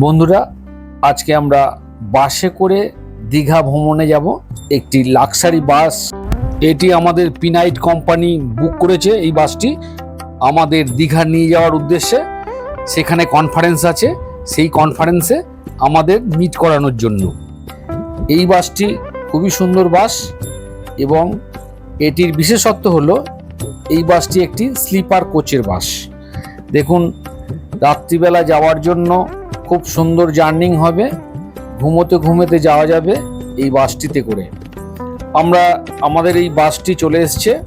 বন্ধুরা, আজকে আমরা বাসে করে দীঘা ভ্রমণে যাব। একটি লাক্সারি বাস। এটি আমাদের পিনাইট কোম্পানি বুক করেছে এই বাসটি। আমাদের দীঘা নিয়ে যাওয়ার উদ্দেশ্যে সেখানে কনফারেন্স আছে। সেই কনফারেন্সে আমাদের মিট করানোর জন্য। এই বাসটি খুবই সুন্দর বাস এবং এটির বিশেষত্ব হলো এই বাসটি একটি স্লিপার কোচের বাস। দেখুন, রাত্রিবেলা যাওয়ার জন্য খুব সুন্দর জার্নিং হবে। ঘুমোতে ঘুমোতে যাওয়া যাবে এই বাসটিতে করে। আমরা, আমাদের এই বাসটি চলে এসছে।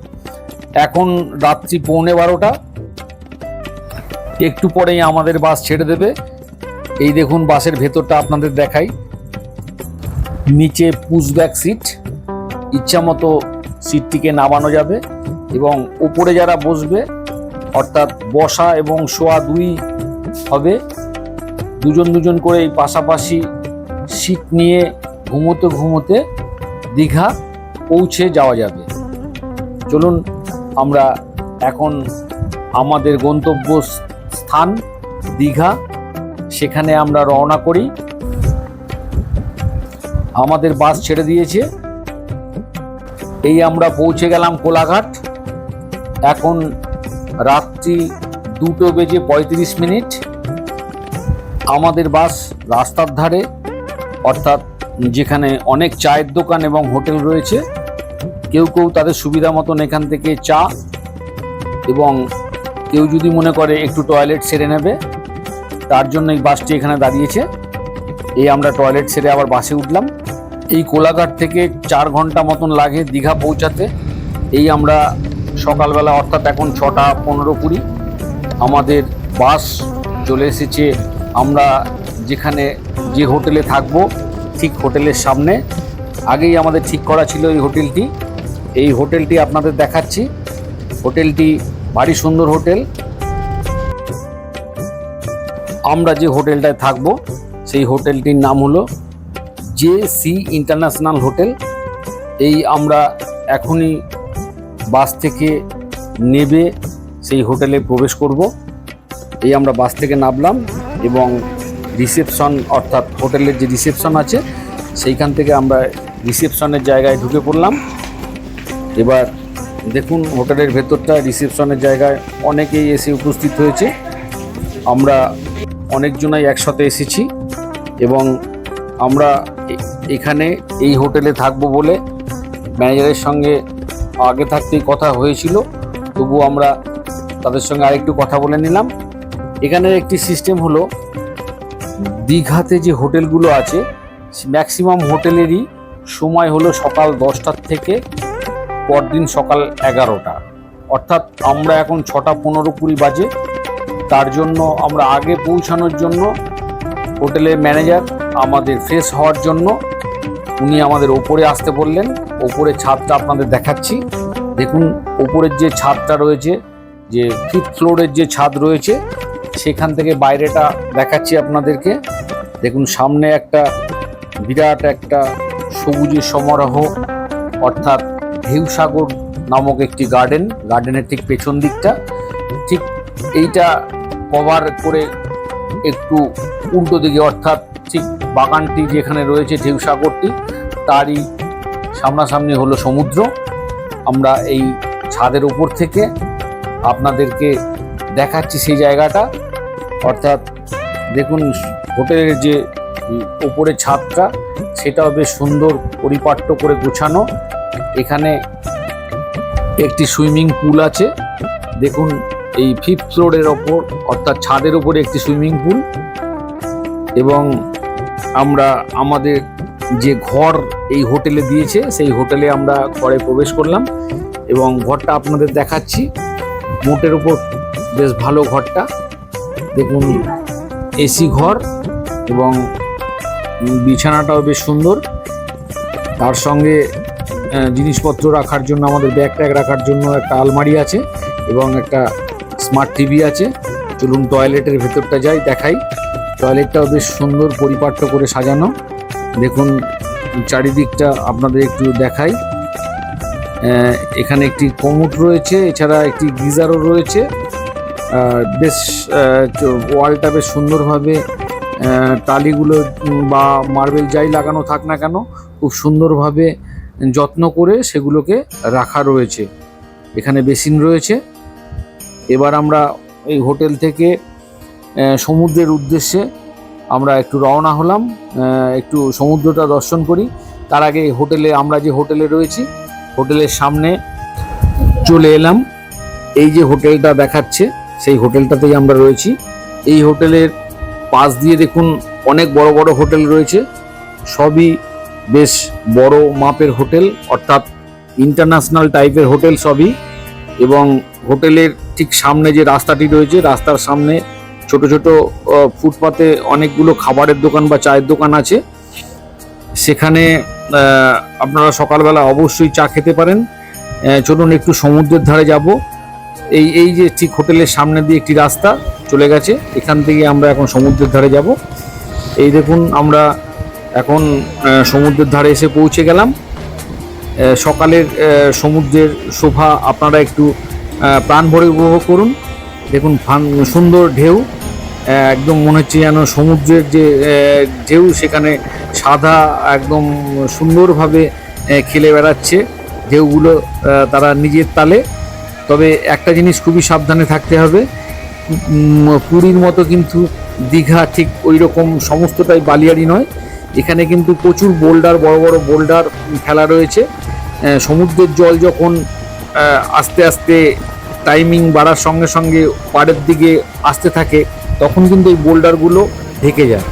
এখন রাত্রি পৌনে বারোটা। একটু পরেই আমাদের বাস ছেড়ে দেবে। এই দেখুন বাসের ভেতরটা আপনাদের দেখাই। নিচে পুশব্যাক সিট ইচ্ছা মতো সিটটিকে নামানো যাবে এবং উপরে যারা বসবে, অর্থাৎ বসা এবং শোয়া দুই হবে। দুজন দুজন করে এই পাশাপাশি সিট নিয়ে ঘুমোতে ঘুমোতে দীঘা পৌঁছে যাওয়া যাবে। চলুন আমরা এখন আমাদের গন্তব্য স্থান দীঘা, সেখানে আমরা রওনা করি। আমাদের বাস ছেড়ে দিয়েছে। এই আমরা পৌঁছে গেলাম কোলাঘাট। এখন রাত্রি দুটো বেজে পঁয়ত্রিশ মিনিট। আমাদের বাস রাস্তার ধারে, অর্থাৎ যেখানে অনেক চায়ের দোকান এবং হোটেল রয়েছে, কেউ কেউ তাদের সুবিধা মতন এখান থেকে চা এবং কেউ যদি মনে করে একটু টয়লেট সেরে নেবে, তার জন্য এই বাসটি এখানে দাঁড়িয়েছে। এই আমরা টয়লেট সেরে আবার বাসে উঠলাম। এই কোলাঘাট থেকে চার ঘণ্টা মতন লাগে দীঘা পৌঁছাতে। এই আমরা সকালবেলা, অর্থাৎ এখন ছটা পনেরো কুড়ি, আমাদের বাস চলে এসেছে আমরা যেখানে যে হোটেলে থাকব, ঠিক হোটেলের সামনে। আগেই আমাদের ঠিক করা ছিল এই হোটেলটি। এই হোটেলটি আপনাদের দেখাচ্ছি। হোটেলটি ভারী সুন্দর হোটেল। আমরা যে হোটেলটায় থাকব, সেই হোটেলটির নাম হলো জে সি ইন্টারন্যাশনাল হোটেল। এই আমরা এখনই বাস থেকে নেবে, সেই হোটেলে প্রবেশ করব। এই আমরা বাস থেকে নামলাম। এবং রিসেপশন অর্থাৎ হোটেলের যে রিসেপশন আছে, সেইখান থেকে আমরা রিসেপশনের জায়গায় ঢুকে পড়লাম। এবার দেখুন হোটেলের ভেতরটা রিসেপশনের জায়গায় অনেকেই এসে উপস্থিত হয়েছে। আমরা অনেকজনাই একসাথে এসেছি এবং আমরা এখানে এই হোটেলে থাকব বলে ম্যানেজারের সঙ্গে আগে থাকতেই কথা হয়েছিল। তবু আমরা তাদের সঙ্গে আরেকটু কথা বলে নিলাম। এখানের একটি সিস্টেম হলো, দীঘাতে যে হোটেলগুলো আছে ম্যাক্সিমাম হোটেলেরই সময় হলো সকাল দশটার থেকে পরদিন সকাল এগারোটা। অর্থাৎ আমরা এখন ছটা পনেরো কুড়ি বাজে। তার জন্য আমরা আগে পৌঁছানোর জন্য হোটেলের ম্যানেজার আমাদের ফ্রেশ হওয়ার জন্য উনি আমাদের ওপরে আসতে বললেন। ওপরে ছাদটা আপনাদের দেখাচ্ছি। দেখুন, ওপরের যে ছাদটা রয়েছে, যে ফিফথ ফ্লোরের যে ছাদ রয়েছে সেখান থেকে বাইরেটা দেখাচ্ছি আপনাদেরকে। দেখুন, সামনে একটা বিরাট একটা সবুজের সমারোহ, অর্থাৎ ঢেউসাগর নামক একটি গার্ডেন। গার্ডেনের ঠিক পেছন দিকটা। ঠিক এইটা কভার করে একটু উল্টো দিকে, অর্থাৎ ঠিক বাগানটি যেখানে রয়েছে ঢেউসাগরটি তারই সামনাসামনি হলো সমুদ্র। আমরা এই ছাদের উপর থেকে আপনাদেরকে দেখাচ্ছি সেই জায়গাটা। অর্থাৎ দেখুন, হোটেলের যে ওপরে ছাদটা, সেটাও বেশ সুন্দর পরিপাট্য করে গোছানো। এখানে একটি সুইমিং পুল আছে। দেখুন, এই ফিফথ ফ্লোরের ওপর, অর্থাৎ ছাদের ওপরে একটি সুইমিং পুল। এবং আমরা, আমাদের যে ঘর এই হোটেলে দিয়েছে, সেই হোটেলে আমরা ঘরে প্রবেশ করলাম। এবং ঘরটা আপনাদের দেখাচ্ছি। মোটের উপর বেশ ভালো ঘরটা। দেখুন, এসি ঘর এবং বিছানাটাও বেশ সুন্দর। তার সঙ্গে জিনিসপত্র রাখার জন্য, আমাদের ব্যাগ ট্যাগ রাখার জন্য একটা আলমারি আছে এবং একটা স্মার্ট টিভি আছে। চলুন টয়লেটের ভেতরটা যাই, দেখাই। টয়লেটটাও বেশ সুন্দর পরিপাট্য করে সাজানো। দেখুন, চারিদিকটা আপনাদের একটু দেখাই। এখানে একটি কোমোট রয়েছে, এছাড়া একটি গিজারও রয়েছে। বেশ ওয়ালটা বেশ সুন্দরভাবে টালিগুলো বা মার্বেল যাই লাগানো থাক না কেন, খুব সুন্দরভাবে যত্ন করে সেগুলোকে রাখা রয়েছে। এখানে বেসিন রয়েছে। এবার আমরা এই হোটেল থেকে সমুদ্রের উদ্দেশ্যে আমরা একটু রওনা হলাম একটু সমুদ্রটা দর্শন করি। তার আগে হোটেলে, আমরা যে হোটেলে রয়েছি, হোটেলের সামনে চলে এলাম। এই যে হোটেলটা দেখাচ্ছে সেই হোটেলটাতেই আমরা রয়েছি। এই হোটেলের পাশ দিয়ে দেখুন অনেক বড় বড় হোটেল রয়েছে। সবই বেশ বড় মাপের হোটেল, অর্থাৎ ইন্টারন্যাশনাল টাইপের হোটেল সবই। এবং হোটেলের ঠিক সামনে যে রাস্তাটি রয়েছে, রাস্তার সামনে ছোট ছোট ফুটপাতে অনেকগুলো খাবারের দোকান বা চায়ের দোকান আছে। সেখানে আপনারা সকালবেলা অবশ্যই চা খেতে পারেন। চলুন একটু সমুদ্রের ধারে যাব। এই এই যে ঠিক হোটেলের সামনে দিয়ে একটি রাস্তা চলে গেছে, এখান থেকে আমরা এখন সমুদ্রের ধারে যাব। এই দেখুন, আমরা এখন সমুদ্রের ধারে এসে পৌঁছে গেলাম। সকালের সমুদ্রের শোভা আপনারা একটু প্রাণ ভরে উপভোগ করুন। দেখুন সুন্দর ঢেউ একদম মনে হচ্ছে যেন সমুদ্রের যে ঢেউ সেখানে সাদা, একদম সুন্দরভাবে খেলে বেড়াচ্ছে। ঢেউগুলো তারা নিজের তালে তবে একটা জিনিস খুবই সাবধানে থাকতে হবে। পুরীর মতো কিন্তু দীঘা ঠিক ওই রকম সমস্তটাই বালিয়াড়ি নয়। এখানে কিন্তু প্রচুর বোল্ডার, বড় বড় বোল্ডার ফেলা রয়েছে। সমুদ্রের জল যখন আস্তে আস্তে টাইমিং বাড়ার সঙ্গে সঙ্গে পাড়ের দিকে আসতে থাকে, তখন কিন্তু এই বোল্ডারগুলো ঢেকে যায়।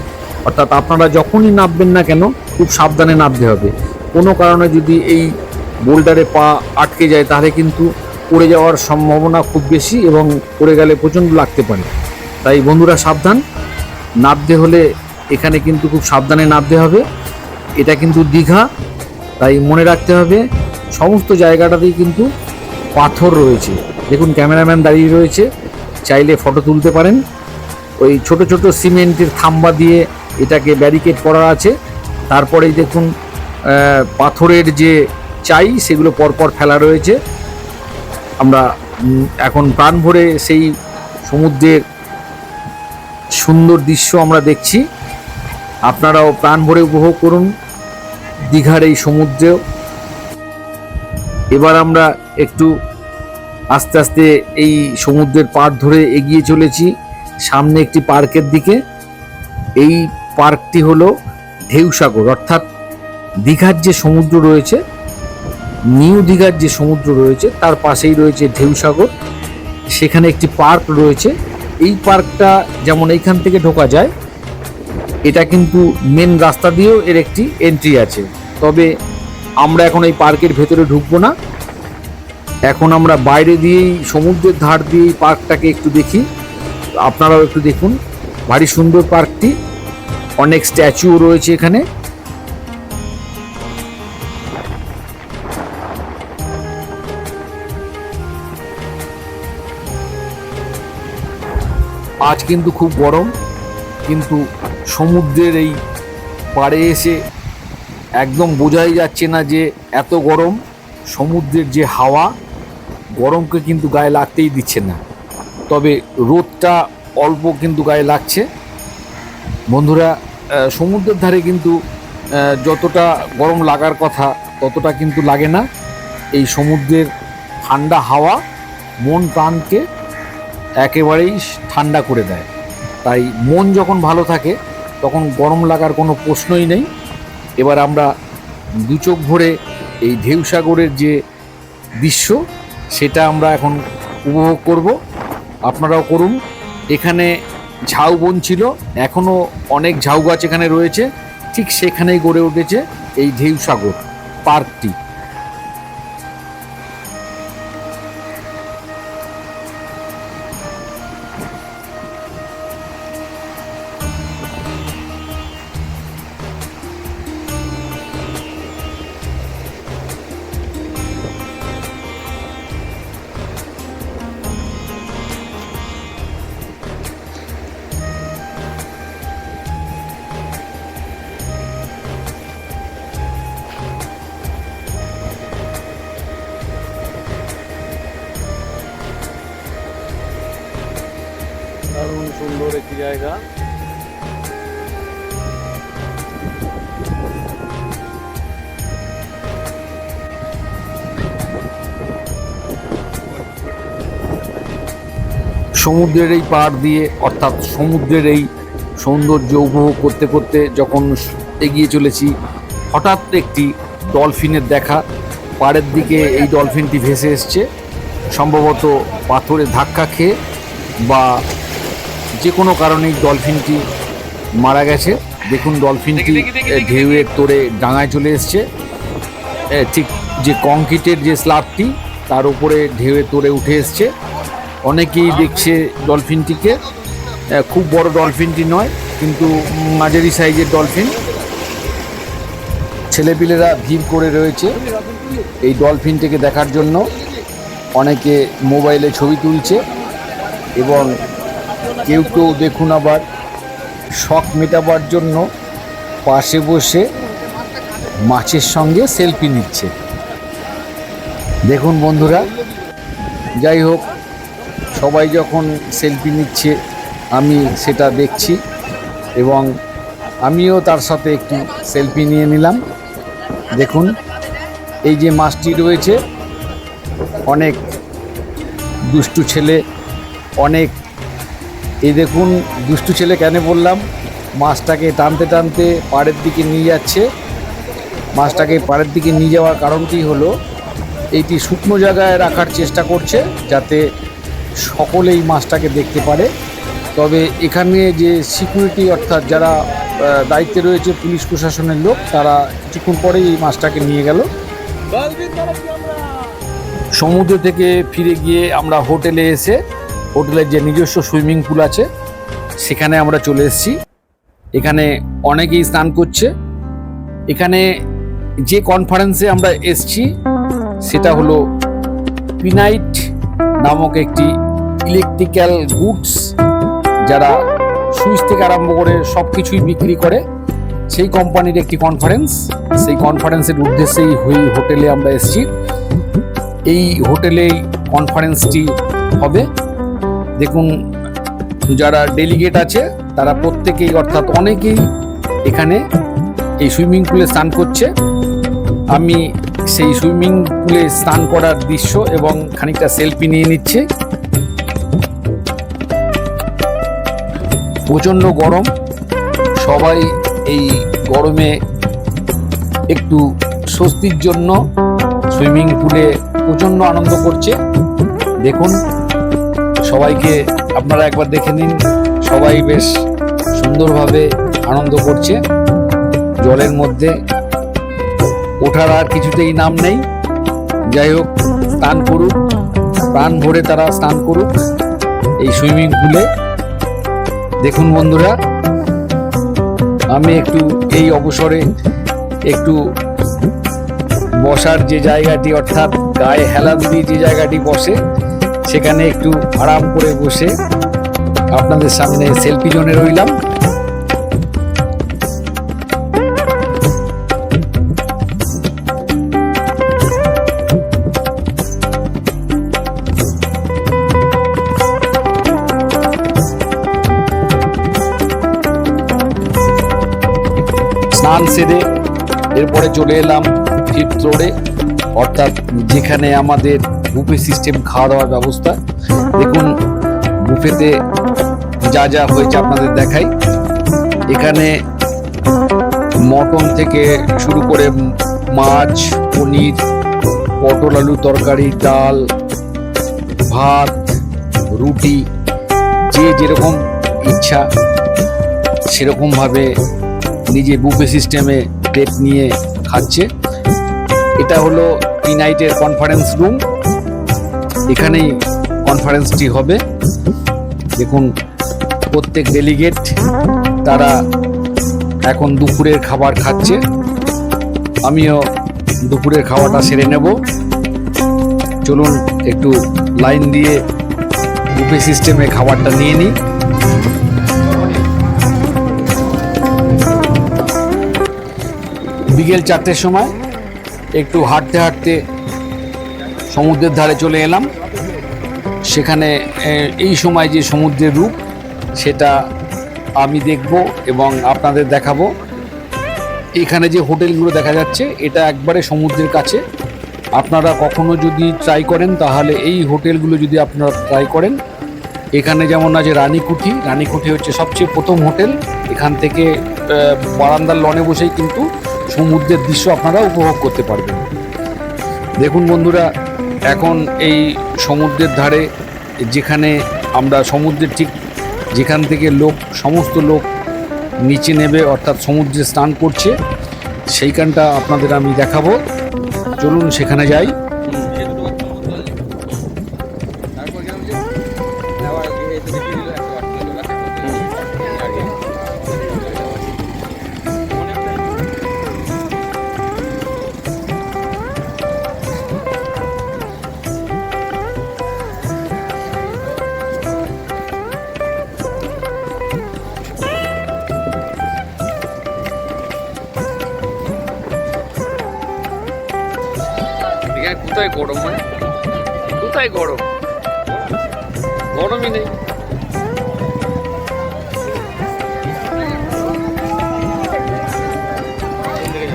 অর্থাৎ আপনারা যখনই নামবেন না কেন, খুব সাবধানে নামতে হবে। কোনো কারণে যদি এই বোল্ডারে পা আটকে যায়, তাহলে কিন্তু পড়ে যাওয়ার সম্ভাবনা খুব বেশি এবং পড়ে গেলে প্রচণ্ড লাগতে পারে। তাই বন্ধুরা সাবধান নামতে হলে এখানে কিন্তু খুব সাবধানে নামতে হবে। এটা কিন্তু দীঘা, তাই মনে রাখতে হবে, সমস্ত জায়গাটাতেই কিন্তু পাথর রয়েছে। দেখুন, ক্যামেরাম্যান দাঁড়িয়ে রয়েছে, চাইলে ফটো তুলতে পারেন। ওই ছোট ছোট সিমেন্টের থাম্বা দিয়ে এটাকে ব্যারিকেড করা আছে। তারপরেই দেখুন পাথরের যে চাই, সেগুলো পরপর ফেলা রয়েছে। আমরা এখন প্রাণ ভরে সেই সমুদ্রের সুন্দর দৃশ্য আমরা দেখছি। আপনারাও প্রাণ ভরে উপভোগ করুন দীঘার এই সমুদ্রেও এবার আমরা একটু আস্তে আস্তে এই সমুদ্রের পাড় ধরে এগিয়ে চলেছি, সামনে একটি পার্কের দিকে। এই পার্কটি হলো ঢেউসাগর, অর্থাৎ দীঘার যে সমুদ্র রয়েছে নিউ দীঘার যে সমুদ্র রয়েছে, তার পাশেই রয়েছে ঢেউসাগর। সেখানে একটি পার্ক রয়েছে। এই পার্কটা যেমন এইখান থেকে ঢোকা যায়, এটা কিন্তু মেন রাস্তা দিয়েও এর একটি এন্ট্রি আছে। তবে আমরা এখন এই পার্কের ভেতরে ঢুকবো না। এখন আমরা বাইরে দিয়েই, সমুদ্রের ধার দিয়েই পার্কটাকে একটু দেখি। আপনারাও একটু দেখুন। ভারী সুন্দর পার্কটি। অনেক স্ট্যাচুও রয়েছে এখানে। কিন্তু খুব গরম, কিন্তু সমুদ্রের এই পাড়ে এসে একদম বোঝাই যাচ্ছে না যে এত গরম, সমুদ্রের যে হাওয়া, গরমকে কিন্তু গায়ে লাগতেই দিচ্ছে না। তবে রোদটা অল্প কিন্তু গায়ে লাগছে। বন্ধুরা সমুদ্রের ধারে কিন্তু যতটা গরম লাগার কথা, ততটা কিন্তু লাগে না। এই সমুদ্রের ঠান্ডা হাওয়া, মন প্রাণকে একেবারেই ঠান্ডা করে দেয়। তাই মন যখন ভালো থাকে, তখন গরম লাগার কোনো প্রশ্নই নেই। এবার আমরা দু চোখ ভরে এই ঢেউসাগরের যে দৃশ্য, সেটা আমরা এখন উপভোগ করব। আপনারাও করুন। এখানে ঝাউ বন ছিল এখনও অনেক ঝাউ গাছ এখানে রয়েছে। ঠিক সেখানেই গড়ে উঠেছে এই ঢেউসাগর পার্কটি। সমুদ্রের এই পাড় দিয়ে অর্থাৎ সমুদ্রের এই সৌন্দর্য উপভোগ করতে করতে যখন এগিয়ে চলেছি হঠাৎ একটি ডলফিনের দেখা। পাড়ের দিকে এই ডলফিনটি ভেসে এসছে। সম্ভবত পাথরে ধাক্কা খেয়ে বা যে কোনো কারণেই ডলফিনটি মারা গেছে। দেখুন ডলফিনটি ঢেউয়ের তোরে ডাঙায় চলে এসছে। ঠিক যে কংক্রিটের যে স্ল্যাবটি তার উপরে ঢেউয়ে তোড়ে উঠে এসছে। অনেকেই দেখছে ডলফিনটিকে। খুব বড় ডলফিনটি নয়, কিন্তু মাঝারি সাইজের ডলফিন। ছেলেপিলেরা ভিড় করে রয়েছে এই ডলফিনটিকে দেখার জন্য। অনেকে মোবাইলে ছবি তুলছে এবং কেউ কেউ দেখুন আবার, শখ মেটাবার জন্য পাশে বসে মাছের সঙ্গে সেলফি নিচ্ছে। দেখুন বন্ধুরা, যাই হোক সবাই যখন সেলফি নিচ্ছে, আমি সেটা দেখছি এবং আমিও তার সাথে একটি সেলফি নিয়ে নিলাম। দেখুন, এই যে মাছটি রয়েছে, অনেক দুষ্টু ছেলে, অনেক, এই দেখুন দুষ্টু ছেলে কেন বললাম? মাছটাকে টানতে টানতে পাড়ের দিকে নিয়ে যাচ্ছে। মাছটাকে পাড়ের দিকে নিয়ে যাওয়ার কারণটি হলো এইটি শুকনো জায়গায় রাখার চেষ্টা করছে যাতে সকলেই মাছটাকে দেখতে পারে। তবে এখানে যে সিকিউরিটি অর্থাৎ যারা দায়িত্বে রয়েছে পুলিশ প্রশাসনের লোক তারা কিছুক্ষণ পরেই এই মাছটাকে নিয়ে গেল। সমুদ্র থেকে ফিরে গিয়ে আমরা হোটেলে এসে হোটেলের যে নিজস্ব সুইমিং পুল আছে সেখানে আমরা চলে এসেছি। এখানে অনেকেই স্নান করছে। এখানে যে কনফারেন্সে আমরা এসছি সেটা হলো পিনাইট নামক একটি ইলেকট্রিক্যাল গুডস যারা সুইচ থেকে আরম্ভ করে সব কিছুই বিক্রি করে, সেই কোম্পানির একটি কনফারেন্স সেই কনফারেন্সের উদ্দেশ্যেই হই হোটেলে আমরা এসেছি। এই হোটেলে কনফারেন্সটি হবে। দেখুন, যারা ডেলিগেট আছে, তারা প্রত্যেকেই অর্থাৎ অনেকেই এখানে এই সুইমিং পুলে স্নান করছে। আমি সেই সুইমিং পুলে স্নান করার দৃশ্য এবং খানিকটা সেলফি নিয়ে নিচ্ছে। প্রচণ্ড গরম। সবাই এই গরমে একটু স্বস্তির জন্য সুইমিং পুলে প্রচণ্ড আনন্দ করছে। দেখুন, সবাইকে আপনারা একবার দেখে নিন। সবাই বেশ সুন্দরভাবে আনন্দ করছে। জলের মধ্যে ওঠার আর কিছুতেই নাম নেই। যাই হোক, স্নান করুক, প্রাণ ভরে তারা স্নান করুক এই সুইমিং পুলে। দেখুন বন্ধুরা, আমি একটু এই অবসরে একটু বসার যে জায়গাটি, অর্থাৎ গায়ে হেলান দিয়ে যে জায়গাটি বসে, সেখানে একটু আরাম করে বসে আপনাদের সামনে সেলফি জোনে রইলাম। স্নান সেরে এরপরে চলে এলাম ফিফথ রোডে, অর্থাৎ যেখানে আমাদের বুফে সিস্টেম খাওয়া দাওয়ার ব্যবস্থা। দেখুন, বুফেতে যা যা হয়েছে আপনাদের দেখাই। এখানে মটন থেকে শুরু করে মাছ, পনির, পটল আলু তরকারি, ডাল, ভাত, রুটি, যে যেরকম ইচ্ছা সেরকমভাবে নিজে বুফে সিস্টেমে প্লেট নিয়ে খাচ্ছে। এটা হলো পি নাইটের কনফারেন্স রুম এখানেই কনফারেন্সটি হবে। দেখুন, প্রত্যেক ডেলিগেট তারা এখন দুপুরের খাবার খাচ্ছে। আমিও দুপুরের খাওয়াটা সেরে নেব। চলুন, একটু লাইন দিয়ে বুফে সিস্টেমে খাবারটা নিয়ে নিই। বিকেল চারটের সময় একটু হাঁটতে হাঁটতে সমুদ্রের ধারে চলে এলাম। সেখানে এই সময় যে সমুদ্রের রূপ, সেটা আমি দেখব এবং আপনাদের দেখাবো। এখানে যে হোটেলগুলো দেখা যাচ্ছে, এটা একবারে সমুদ্রের কাছে। আপনারা কখনো যদি ট্রাই করেন, তাহলে এই হোটেলগুলো যদি আপনারা ট্রাই করেন, এখানে যেমন আছে রানীকুঠি রানীকুঠি হচ্ছে সবচেয়ে প্রথম হোটেল। এখান থেকে বারান্দার লনে বসেই কিন্তু সমুদ্রের দৃশ্য আপনারা উপভোগ করতে পারবেন। দেখুন বন্ধুরা, এখন এই সমুদ্রের ধারে যেখানে আমরা সমুদ্রের ঠিক যেখান থেকে লোক, সমস্ত লোক নিচে নেবে, অর্থাৎ সমুদ্রে স্নান করছে, সেইখানটা আপনাদের আমি দেখাবো। চলুন সেখানে যাই।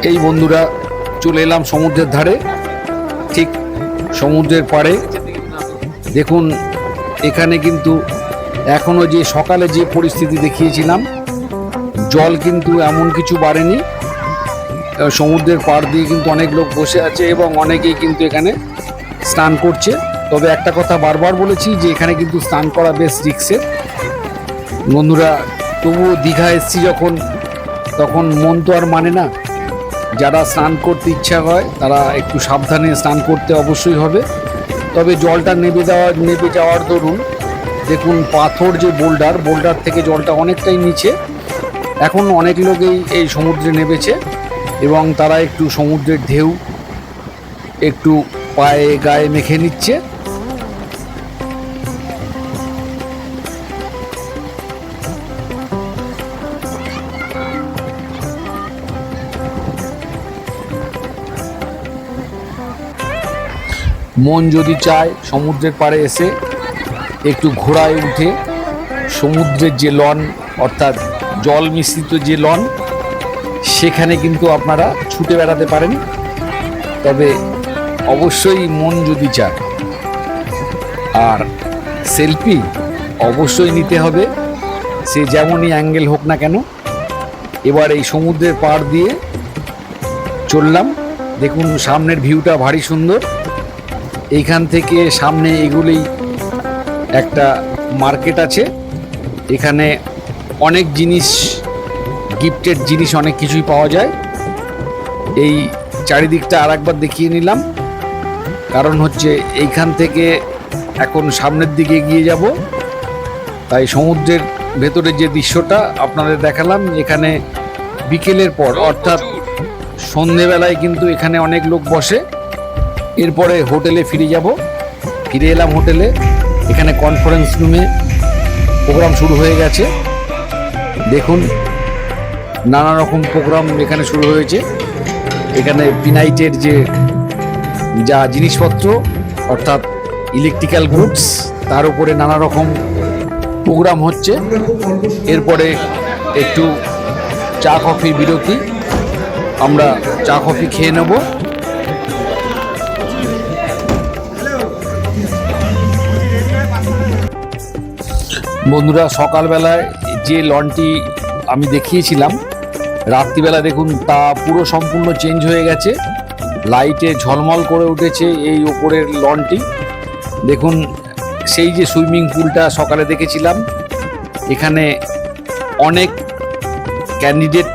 এই বন্ধুরা, চলে এলাম সমুদ্রের ধারে। ঠিক সমুদ্রের পাড়ে। দেখুন, এখানে কিন্তু এখনও যে সকালে যে পরিস্থিতি দেখিয়েছিলাম, জল কিন্তু এমন কিছু বাড়েনি। সমুদ্রের পাড় দিয়ে কিন্তু অনেক লোক বসে আছে এবং অনেকেই কিন্তু এখানে স্নান করছে। তবে একটা কথা বারবার বলেছি যে এখানে কিন্তু স্নান করা বেশ রিক্সের। বন্ধুরা, তবুও দীঘা এসছি যখন, তখন মন তো আর মানে না। যারা স্নান করতে ইচ্ছা হয়, তারা একটু সাবধানে স্নান করতে অবশ্যই হবে। তবে জলটা নেবে দেওয়া, নেবে যাওয়ার দরুন, দেখুন পাথর যে বোল্ডার বোল্ডার থেকে জলটা অনেকটাই নিচে। এখন অনেক লোকেই এই সমুদ্রে নেমেছে এবং তারা একটু সমুদ্রের ঢেউ একটু পায়ে গায়ে মেখে নিচ্ছে। মন যদি চায় সমুদ্রের পাড়ে এসে একটু ঘোড়ায় উঠে সমুদ্রের যে লন, অর্থাৎ জল মিশ্রিত যে লন, সেখানে কিন্তু আপনারা ছুটে বেড়াতে পারেন। তবে অবশ্যই মন যদি চায়, আর সেলফি অবশ্যই নিতে হবে। সে যেমনই অ্যাঙ্গেল হোক না কেন, এবার এই সমুদ্রের পাড় দিয়ে চললাম। দেখুন, সামনের ভিউটা ভারী সুন্দর। এইখান থেকে সামনে এগুলোই একটা মার্কেট আছে। এখানে অনেক জিনিস গিফটেড জিনিস অনেক কিছুই পাওয়া যায়। এই চারিদিকটা আর একবার দেখিয়ে নিলাম। কারণ হচ্ছে এইখান থেকে এখন সামনের দিকে এগিয়ে যাব। তাই সমুদ্রের ভেতরে যে দৃশ্যটা আপনাদের দেখালাম, এখানে বিকেলের পর, অর্থাৎ সন্ধেবেলায় কিন্তু এখানে অনেক লোক বসে। এরপরে হোটেলে ফিরে যাব। ফিরে এলাম হোটেলে। এখানে কনফারেন্স রুমে প্রোগ্রাম শুরু হয়ে গেছে। দেখুন, নানা রকম প্রোগ্রাম এখানে শুরু হয়েছে। এখানে পিনাইটের যে যা জিনিসপত্র, অর্থাৎ ইলেকট্রিক্যাল গুডস তার উপরে নানা রকম প্রোগ্রাম হচ্ছে। এরপরে একটু চা কফি বিরতি। আমরা চা কফি খেয়ে নেব। বন্ধুরা, সকালবেলায় যে লনটি আমি দেখিয়েছিলাম, রাত্রিবেলা দেখুন তা পুরো সম্পূর্ণ চেঞ্জ হয়ে গেছে। লাইটে ঝলমল করে উঠেছে এই ওপরের লনটি। দেখুন, সেই যে সুইমিং পুলটা সকালে দেখেছিলাম, এখানে অনেক ক্যান্ডিডেট,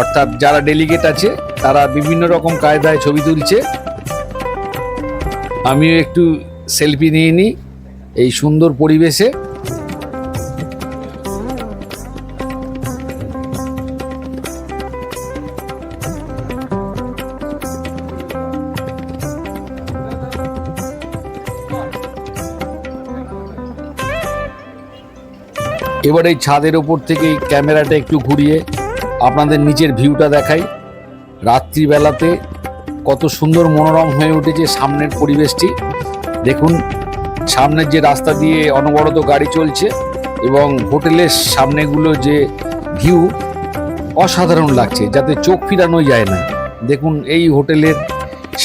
অর্থাৎ যারা ডেলিগেট আছে, তারা বিভিন্ন রকম কায়দায় ছবি তুলছে। আমিও একটু সেলফি নিয়ে নিই এই সুন্দর পরিবেশে। এবার এই ছাদের ওপর থেকে ক্যামেরাটা একটু ঘুরিয়ে আপনাদের নিচের ভিউটা দেখাই। রাত্রিবেলাতে কত সুন্দর মনোরম হয়ে উঠেছে সামনের পরিবেশটি। দেখুন, সামনের যে রাস্তা দিয়ে অনবরত গাড়ি চলছে এবং হোটেলের সামনেগুলো যে ভিউ, অসাধারণ লাগছে, যাতে চোখ ফিরানো যায় না। দেখুন, এই হোটেলের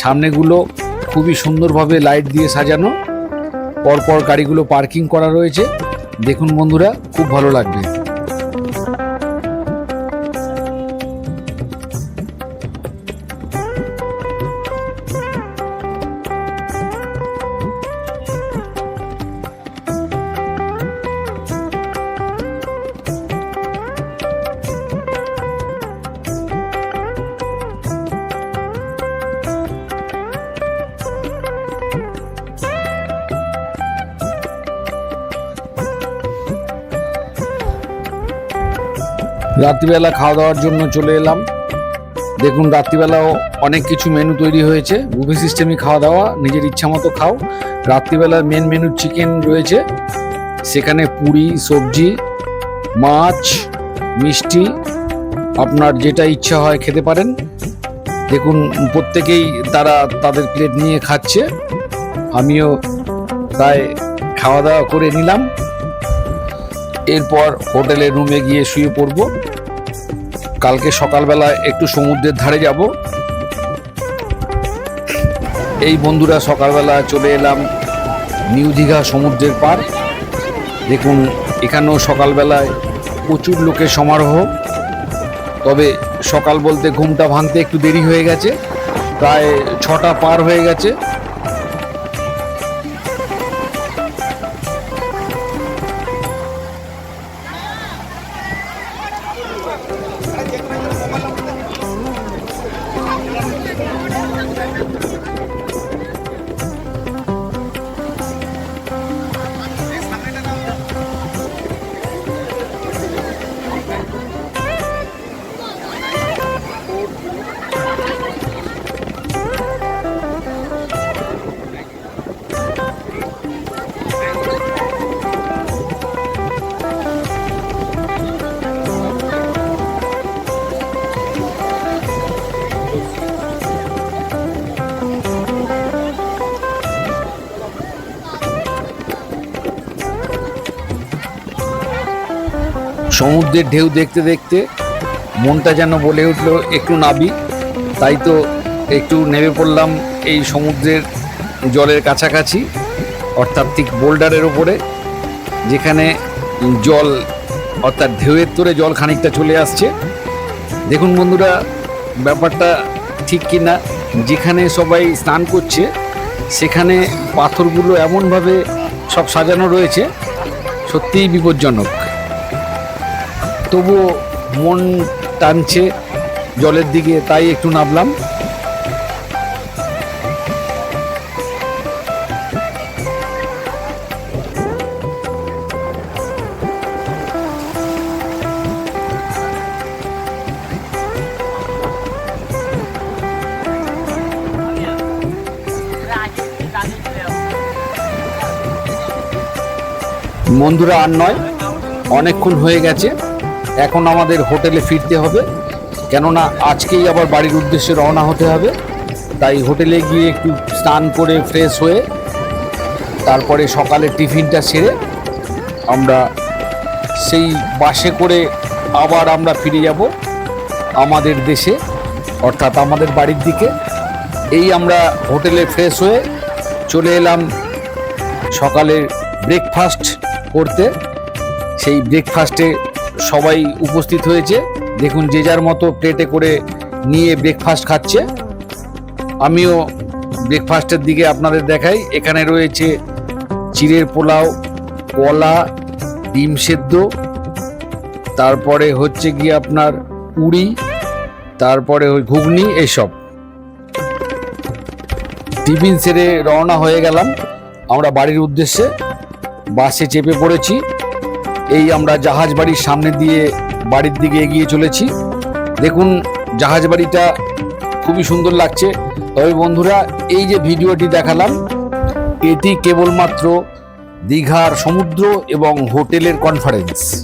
সামনেগুলো খুবই সুন্দরভাবে লাইট দিয়ে সাজানো। পরপর গাড়িগুলো পার্কিং করা রয়েছে। দেখুন বন্ধুরা খুব ভালো লাগবে। রাত্রিবেলা খাওয়া দাওয়ার জন্য চলে এলাম। দেখুন, রাত্রিবেলাও অনেক কিছু মেনু তৈরি হয়েছে। বুফে সিস্টেমই খাওয়া দাওয়া, নিজের ইচ্ছা মতো খাও। রাত্রিবেলা মেন মেনু চিকেন রয়েছে। সেখানে পুরি, সবজি, মাছ, মিষ্টি, আপনার যেটা ইচ্ছা হয় খেতে পারেন। দেখুন, প্রত্যেকেই তারা তাদের প্লেট নিয়ে খাচ্ছে। আমিও তাই খাওয়া দাওয়া করে নিলাম। এরপর হোটেলের রুমে গিয়ে শুয়ে পড়ব। কালকে সকালবেলা একটু সমুদ্রের ধারে যাব। এই বন্ধুরা, সকালবেলা চলে এলাম নিউ দীঘা সমুদ্রের পার দেখুন, এখানেও সকালবেলায় প্রচুর লোকের সমারোহ। তবে সকাল বলতে ঘুমটা ভাঙতে একটু দেরি হয়ে গেছে। প্রায় ছটা পার হয়ে গেছে। সমুদ্রের ঢেউ দেখতে দেখতে মনটা যেন বলে উঠল, একটু নাবি তাই তো একটু নেমে পড়লাম এই সমুদ্রের জলের কাছাকাছি, অর্থাৎ ঠিক বোল্ডারের ওপরে, যেখানে জল, অর্থাৎ ঢেউয়ের তোরে জল খানিকটা চলে আসছে। দেখুন বন্ধুরা, ব্যাপারটা ঠিক কি না যেখানে সবাই স্নান করছে, সেখানে পাথরগুলো এমনভাবে সব সাজানো রয়েছে, সত্যিই বিপজ্জনক। তবুও মন টানছে জলের দিকে তাই একটু নামলাম। বন্ধুরা আর নয় অনেকক্ষণ হয়ে গেছে। এখন আমাদের হোটেলে ফিরতে হবে। কেননা আজকেই আবার বাড়ির উদ্দেশ্যে রওনা হতে হবে। তাই হোটেলে গিয়ে একটু স্নান করে ফ্রেশ হয়ে তারপরে সকালে টিফিনটা সেরে আমরা সেই বাসে করে আবার আমরা ফিরে যাব আমাদের দেশে, অর্থাৎ আমাদের বাড়ির দিকে। এই আমরা হোটেলে ফ্রেশ হয়ে চলে এলাম সকালের ব্রেকফাস্ট করতে। সেই ব্রেকফাস্টে সবাই উপস্থিত হয়েছে। দেখুন, যে যার মতো প্লেটে করে নিয়ে ব্রেকফাস্ট খাচ্ছে। আমিও ব্রেকফাস্টের দিকে আপনাদের দেখাই। এখানে রয়েছে চিড়ের পোলাও, কলা, ডিম সেদ্ধ। তারপরে হচ্ছে গিয়ে আপনার পুরি, তারপরে ওই ঘুগনি, এসব। টিফিন সেরে রওনা হয়ে গেলাম। আমরা বাড়ির উদ্দেশ্যে বাসে চেপে পড়েছি। এই আমরা জাহাজ বাড়ির সামনে দিয়ে বাড়ির দিকে এগিয়ে চলেছি। দেখুন, জাহাজ বাড়িটা খুবই সুন্দর লাগছে। তবে বন্ধুরা, এই যে ভিডিওটি দেখালাম, এটি কেবলমাত্র দীঘার সমুদ্র এবং হোটেলের কনফারেন্স